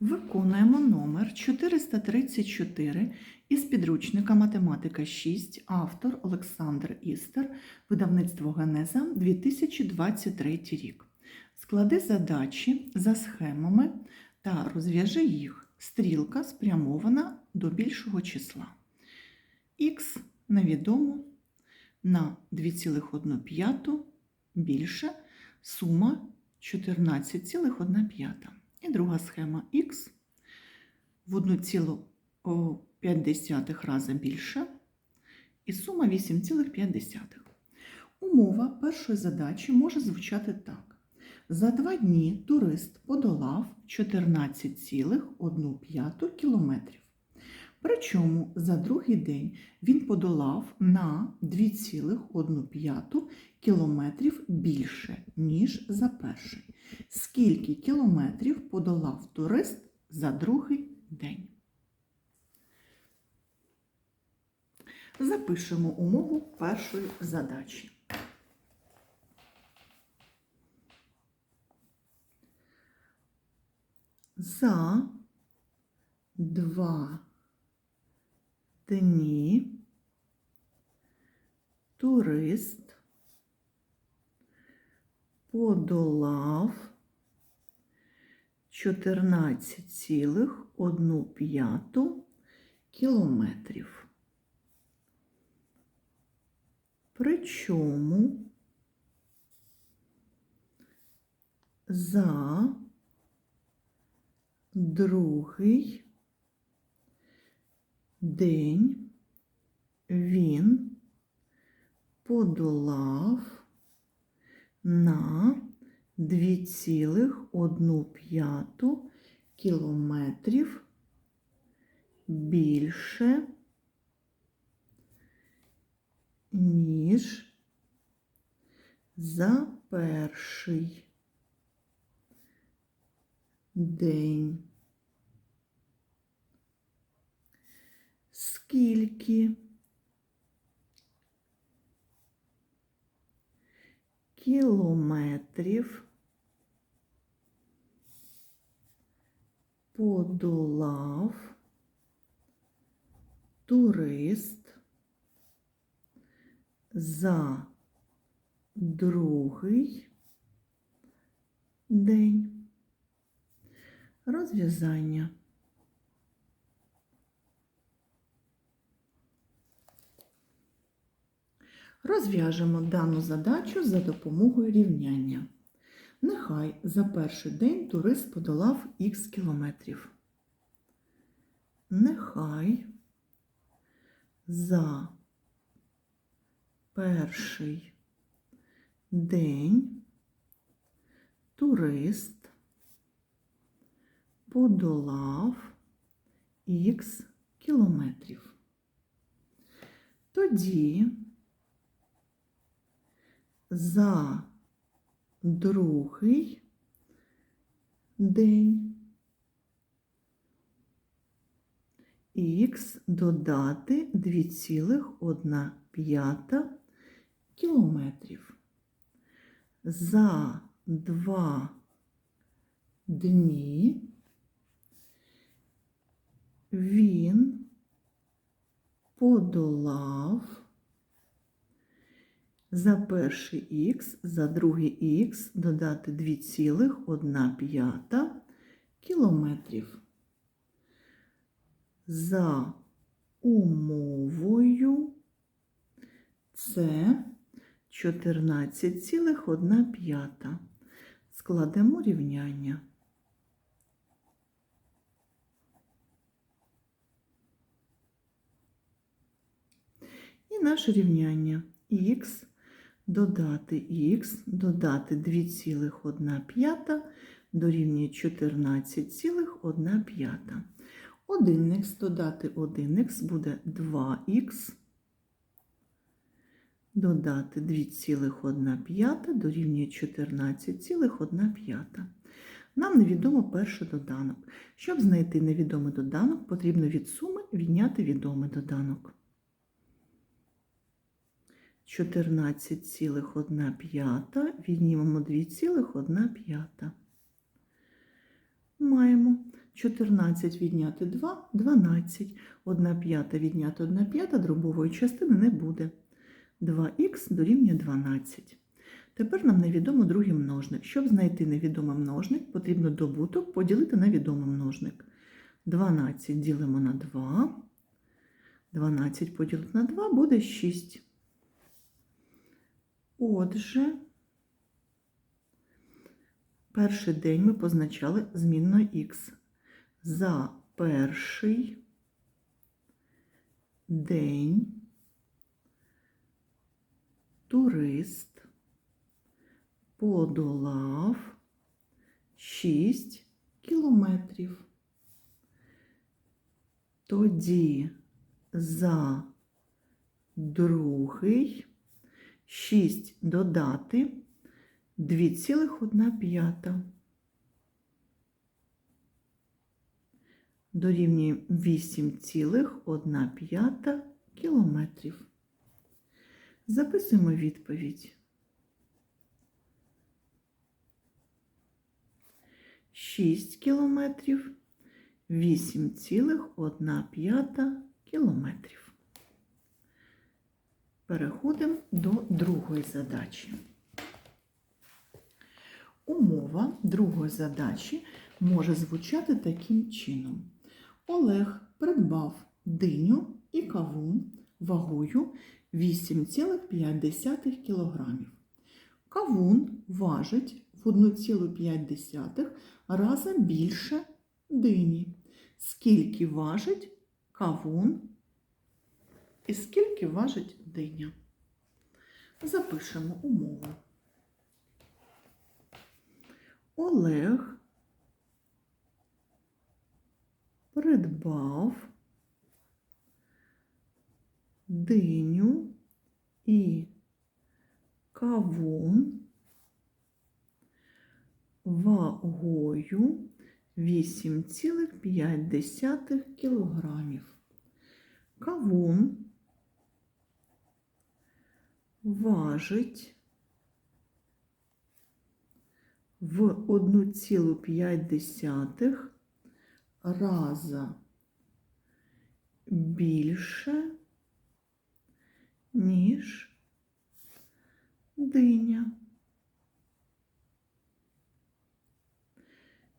Виконуємо номер 434 із підручника Математика 6, автор Олександр Істер, видавництво Генеза 2023 рік. Склади задачі за схемами та розв'яжи їх. Стрілка спрямована до більшого числа. Х невідомо на 2,1 більше сума 14,1. І друга схема х в 1,5 рази більше і сума 8,5. Умова першої задачі може звучати так. За два дні турист подолав 14,1 кілометрів. Причому за другий день він подолав на 2,1 кілометрів більше, ніж за перший. Скільки кілометрів подолав турист за другий день? Запишемо умову першої задачі. За два дні турист. Подолав. 14,1 кілометрів. Причому за другий день він подолав на 2,1 кілометрів більше, ніж за перший день. Скільки кілометрів подолав турист за другий день. Розв'язання. Розв'яжемо дану задачу за допомогою рівняння. Нехай за перший день турист подолав х кілометрів. Нехай за перший день турист подолав х кілометрів. Тоді за другий день х додати 2,1 кілометрів. За два дні він подолав за перший х, за другий х додати 2,1 кілометрів. За умовою це 14,1. Складемо рівняння. І наше рівняння х додати х, додати 2,1 дорівнює 14,1. 1х додати 1х буде 2х, додати 2,1 дорівнює 14,1. Нам невідомо перший доданок. Щоб знайти невідомий доданок, потрібно від суми відняти відомий доданок. 14,1 віднімемо 2,1. Маємо 14 відняти 2 – 12. 1 п'ята відняти 1 п'ята дробової частини не буде. 2х дорівнює 12. Тепер нам невідомо другий множник. Щоб знайти невідомий множник, потрібно добуток поділити на відомий множник. 12 ділимо на 2. 12 поділити на 2 буде 6. Отже, перший день ми позначали змінною х. За перший день турист подолав 6 кілометрів. Тоді за другий 6 додати 2,1 дорівнює 8,1 кілометрів. Записуємо відповідь. 6 кілометрів, 8,1 кілометрів. Переходимо до другої задачі. Умова другої задачі може звучати таким чином. Олег придбав диню і кавун вагою 8,5 кг. Кавун важить в 1,5 рази більше дині. Скільки важить кавун і скільки важить диня? Запишемо умову. Олег придбав диню і кавун вагою 8,5 кілограмів. Кавун важить в 1,5 раза більше, ніж диня.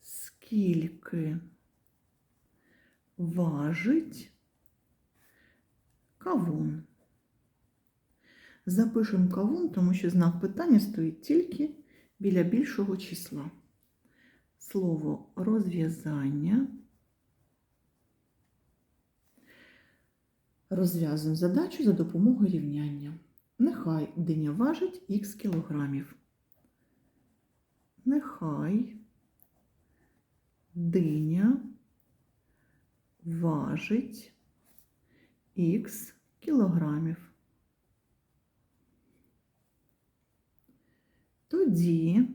Скільки важить кавун? Запишемо кавун, тому що знак питання стоїть тільки біля більшого числа. Слово розв'язання. Розв'язуємо задачу за допомогою рівняння. Нехай диня важить х кілограмів. Нехай диня важить х кілограмів. Тоді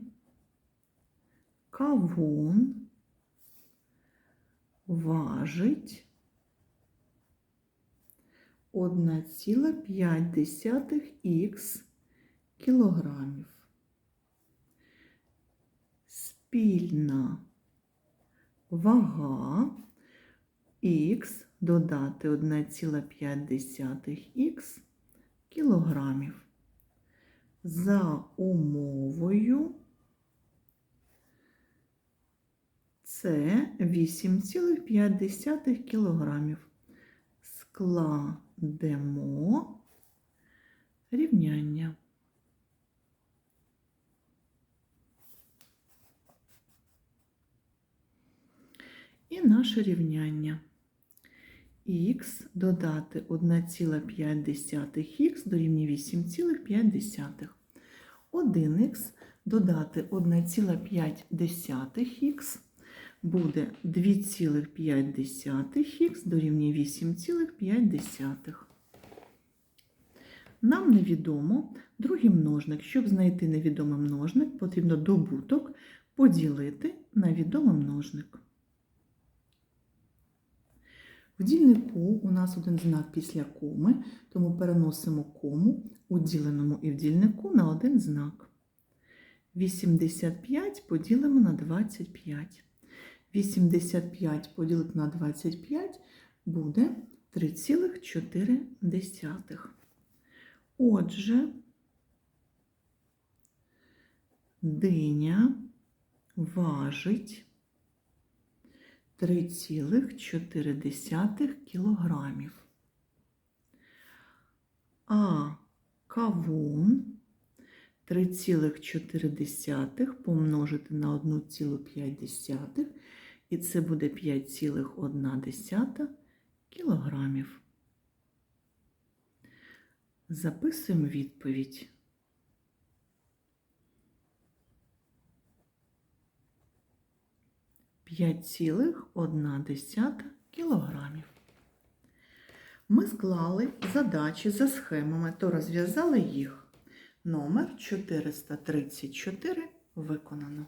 кавун важить 1,5 х кілограмів. Спільна вага х додати 1,5 х кілограмів. За умовою це 8,5 кілограмів. Складемо рівняння. І наше рівняння. Х додати 1,5х дорівнює 8,5. 1х додати 1,5х буде 2,5х дорівнює 8,5. Нам невідомо другий множник. Щоб знайти невідомий множник, потрібно добуток поділити на відомий множник. В дільнику у нас один знак після коми, тому переносимо кому у діленому і в дільнику на один знак. 85 поділимо на 25. 85 поділити на 25 буде 3,4. Отже, диня важить 3,4 кілограмів. А кавун 3,4 помножити на 1,5 і це буде 5,1 кілограмів. Записуємо відповідь. П'ять цілих одна десята кілограмів. Ми склали задачі за схемами, то розв'язали їх. Номер 434 виконано.